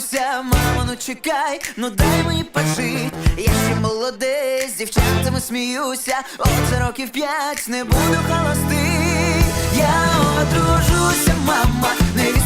бабуся, мамо, ну чекай, ну дай мені пожить. Я ще молодий, з дівчатами сміюся, Оце років п'ять не буду холостий. Я одружуся, мама, не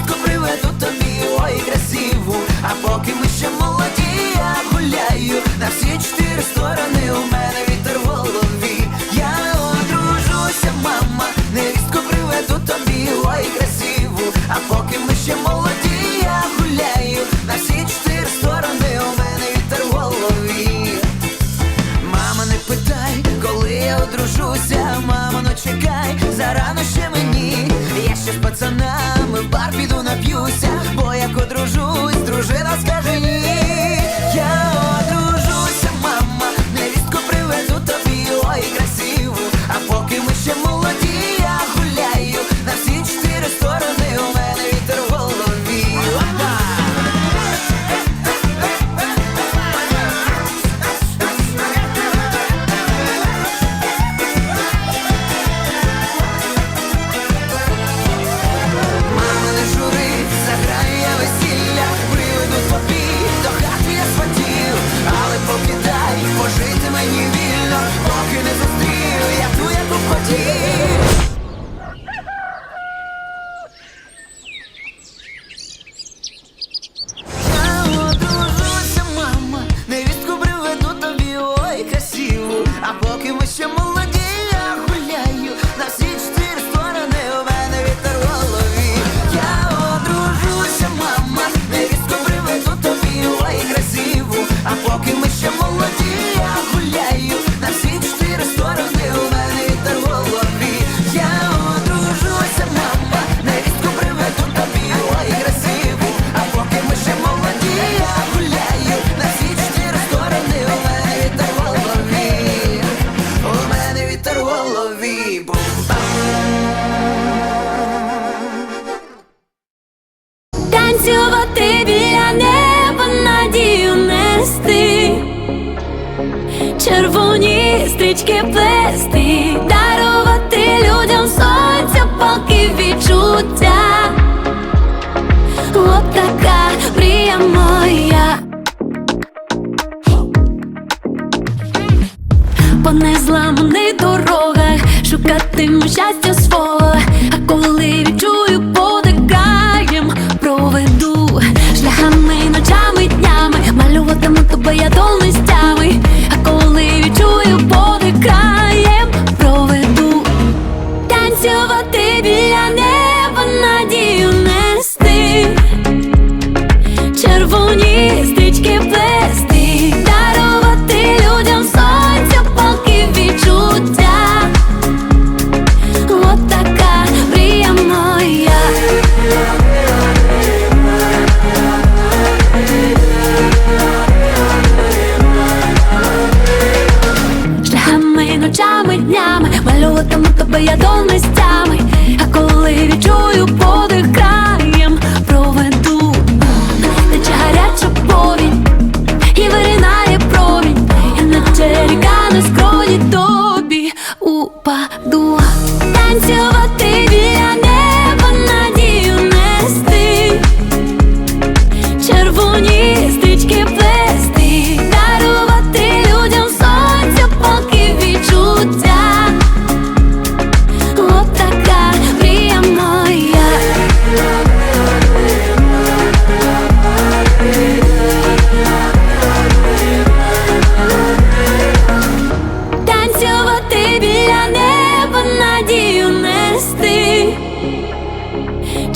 червоні стрічки плести, дарувати людям сонця, палки відчуття. От така мрія моя. По незламних дорогах шукатиму щастя свого, а коли тебе я до нестями, а коли відчую подих край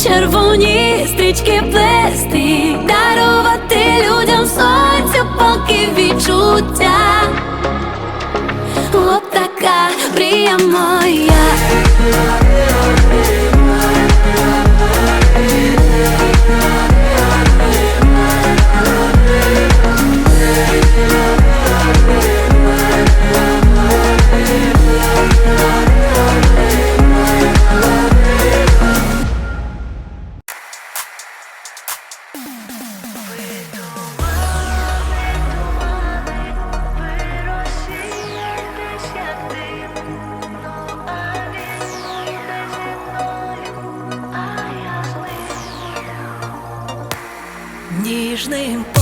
червоні стрічки плести, дарувати людям сонця, поки відчуття. От така мрія моя. ніжним.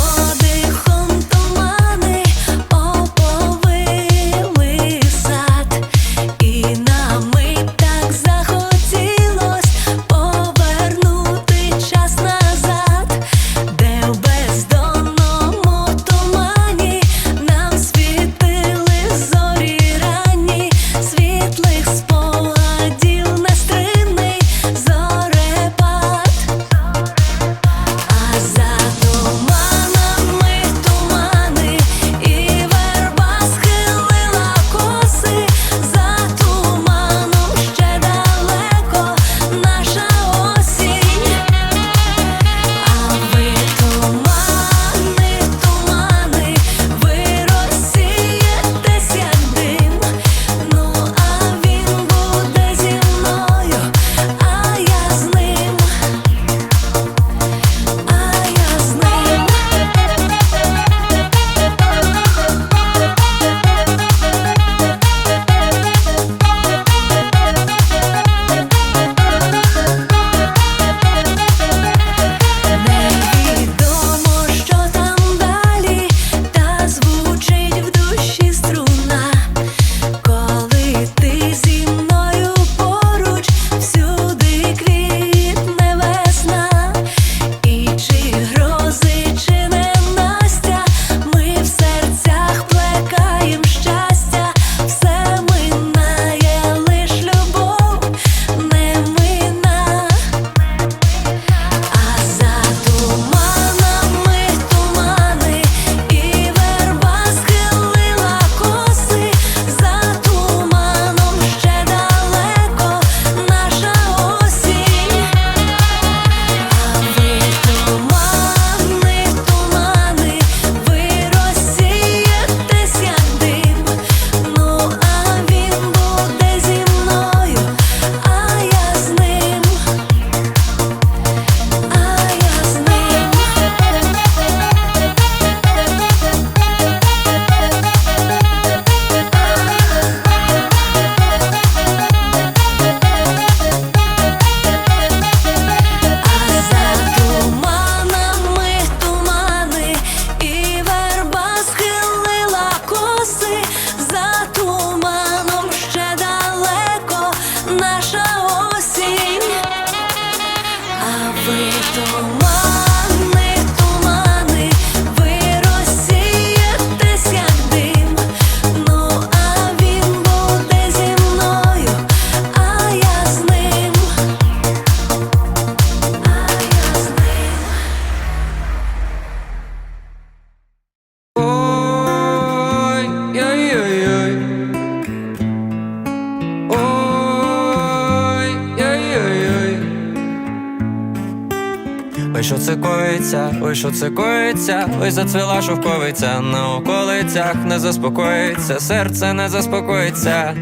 коїться, ой, що це коїться, ой, зацвіла шовковиця, на околицях не заспокоїться, серце не заспокоїться,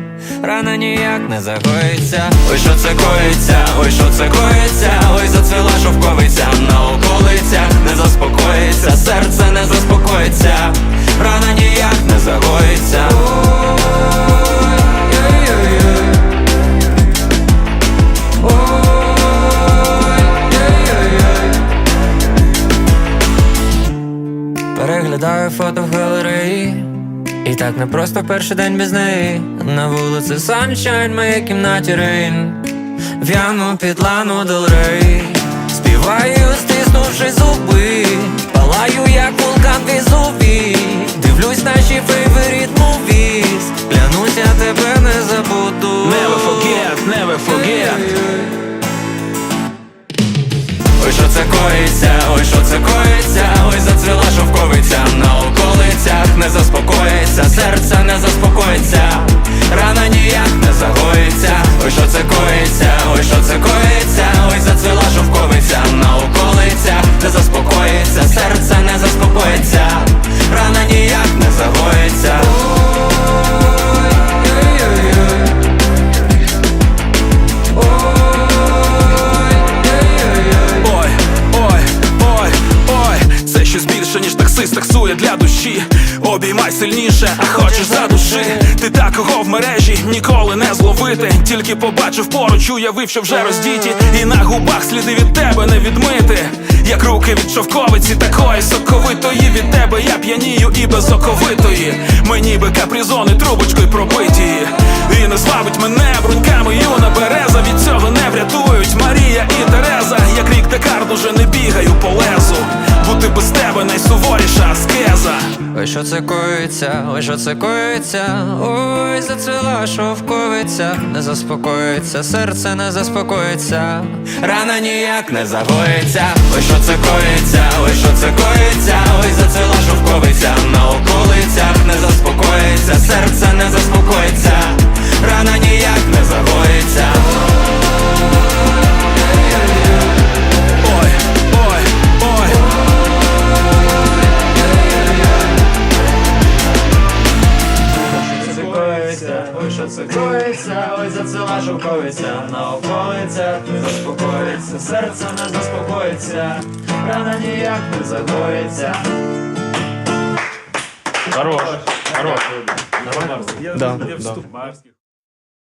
рана ніяк не загоїться, ой, що це коїться, ой, що це коїться, ой, зацвіла шовковиця, на околицях не заспокоїться, серце не заспокоїться, рана ніяк не загоїться. фото в галереї. І так не просто перший день без неї. На вулиці Саншайн, в моїй кімнаті рейн. В'яну під лану Дел Співаю, стиснувши зуби, палаю, як вулкан візуві Дивлюсь наші шіфи що це коїться, ой, що це коїться, ой, зацвіла шовковиця на околицях не заспокоїться, серце не заспокоїться, рана ніяк. таксує для душі, обіймай сильніше, а хочеш за душі. Ти такого в мережі ніколи не зловити. Тільки побачив поруч, уявив, що вже роздіті, і на губах сліди від тебе не відмити. Як руки від шовковиці, такої соковитої від тебе я п'янію і без оковитої. Мені би капризони трубочкою пробиті. І не слабить мене бруньками юна береза. Від цього не врятують Марія і Тереза. Як рік декард уже не бігаю по лезу. Бути без тебе найсуворіша аскеза. Ой, що це коїться, ой, що це коїться, ой, зацвіла шовковиця, не заспокоїться, серце не заспокоїться, рана ніяк не загоїться, ой, що це коїться, ой, що це коїться, ой, зацвіла шовковиця, на околицях не заспокоїться, серце не заспокоїться, рана ніяк не загоїться. Ой, зацвіла на околицях не заспокоїться, серце не заспокоїться, рана ніяк не загоїться. Хорош, хорош. Да, да.